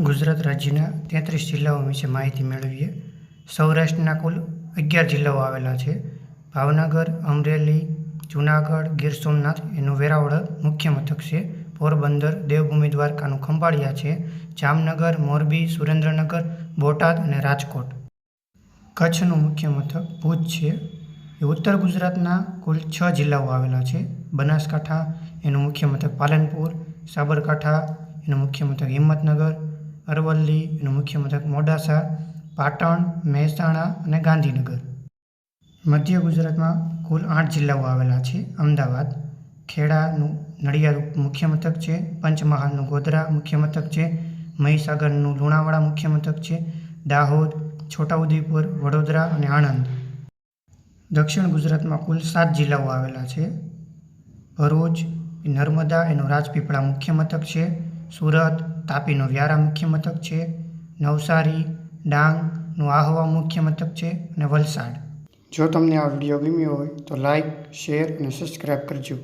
ગુજરાત રાજ્યના તેત્રીસ જિલ્લાઓ વિશે માહિતી મેળવીએ. સૌરાષ્ટ્રના કુલ અગિયાર જિલ્લાઓ આવેલા છે. ભાવનગર, અમરેલી, જૂનાગઢ, ગીર સોમનાથ એનું વેરાવળ મુખ્ય મથક છે. પોરબંદર, દેવભૂમિ દ્વારકાનું ખંભાળિયા છે. જામનગર, મોરબી, સુરેન્દ્રનગર, બોટાદ અને રાજકોટ. કચ્છનું મુખ્ય મથક ભુજ છે. એ ઉત્તર ગુજરાતના કુલ છ જિલ્લાઓ આવેલા છે. બનાસકાંઠા એનું મુખ્ય મથક પાલનપુર, સાબરકાંઠા એનું મુખ્ય મથક હિંમતનગર અરવલ્લી, એનું મુખ્ય મથક મોડાસા, પાટણ, મહેસાણા અને ગાંધીનગર. મધ્ય ગુજરાતમાં કુલ આઠ જિલ્લાઓ આવેલા છે. અમદાવાદ, ખેડાનું નડિયાદ મુખ્ય મથક છે. પંચમહાલનું ગોધરા મુખ્ય મથક છે. મહીસાગરનું લુણાવાડા મુખ્ય મથક છે. દાહોદ, છોટાઉદેપુર, વડોદરા અને આણંદ. દક્ષિણ ગુજરાતમાં કુલ સાત જિલ્લાઓ આવેલા છે. ભરૂચ, નર્મદા એનું રાજપીપળા મુખ્ય મથક છે. સુરત તાપીનું વ્યારા મુખ્ય મથક છે, નવસારી ડાંગનું આહવા મુખ્ય મથક છે અને વલસાડ. જો તમને આ વીડિયો ગમ્યો હોય તો લાઇક શેર અને સબસ્ક્રાઈબ કરજો.